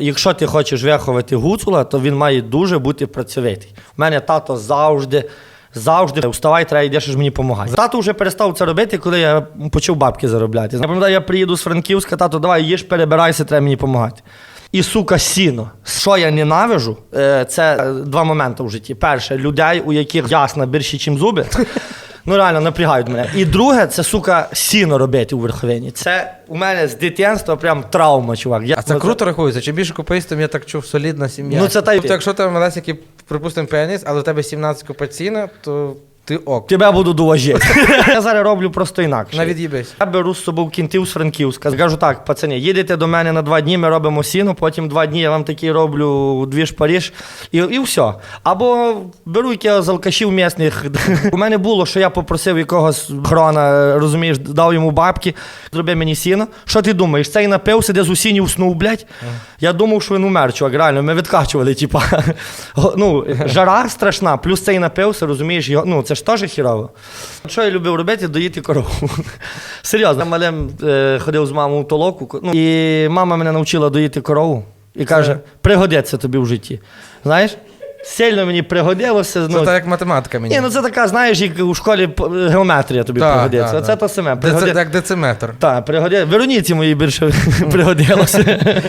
Якщо ти хочеш виховати гуцула, то він має дуже бути працьовитий. У мене тато завжди, завжди вставай, треба йдеш мені допомагай. Тато вже перестав це робити, коли я почав бабки заробляти. Я пам'ятаю, я приїду з Франківська, тато, давай їж, перебирайся, треба мені допомагати. І сука, сіно. Що я ненавижу, е, це е, два моменти в житті. Перше, людей, у яких ясно більші, ніж зуби. Ну реально напрягають мене. І друге, це сука сіно робити у верховині. Це у мене з дитинства прям травма, чувак. Я, А це ну, круто рахується. Чим більше купиш, тим я так чув, солідна сім'я. Ну, це та й- Тобто, якщо ти малесенький, припустимо, піаніст, але у тебе 17 купаційна, то ти ок. Тебе буду доважити. я зараз роблю просто інакше. Навіть їбись. Я беру з собою кінтів з Франківська. Кажу так, пацани, їдете до мене на два дні, ми робимо сіно, потім два дні я вам такий роблю дві ж Паріж, і, і все. Або беру якихось з алкашів місних. У мене було, що я попросив якогось хрона, розумієш, дав йому бабки, зроби мені сіно. Що ти думаєш? Цей напився, де з усінів уснув, блядь? Я думав, що він умер, чувак, реально, ми відкачували, типа. Ну, жара страшна, плюс цей напився, розумієш, його, ну це ж теж хірово. Що я любив робити? Доїти корову. Серйозно, я малим е, ходив з мамою в толоку, ну, і мама мене навчила доїти корову і каже: пригодиться тобі в житті. Знаєш? Сильно мені пригодилося. Це Ну, так як математика мені. ні, ну це така, знаєш, як у школі геометрія тобі Да, пригодиться. да, Оце да. то саме. Деце- Пригоди... як дециметр. Так, пригоди... Вероніці моїй більше пригодилося.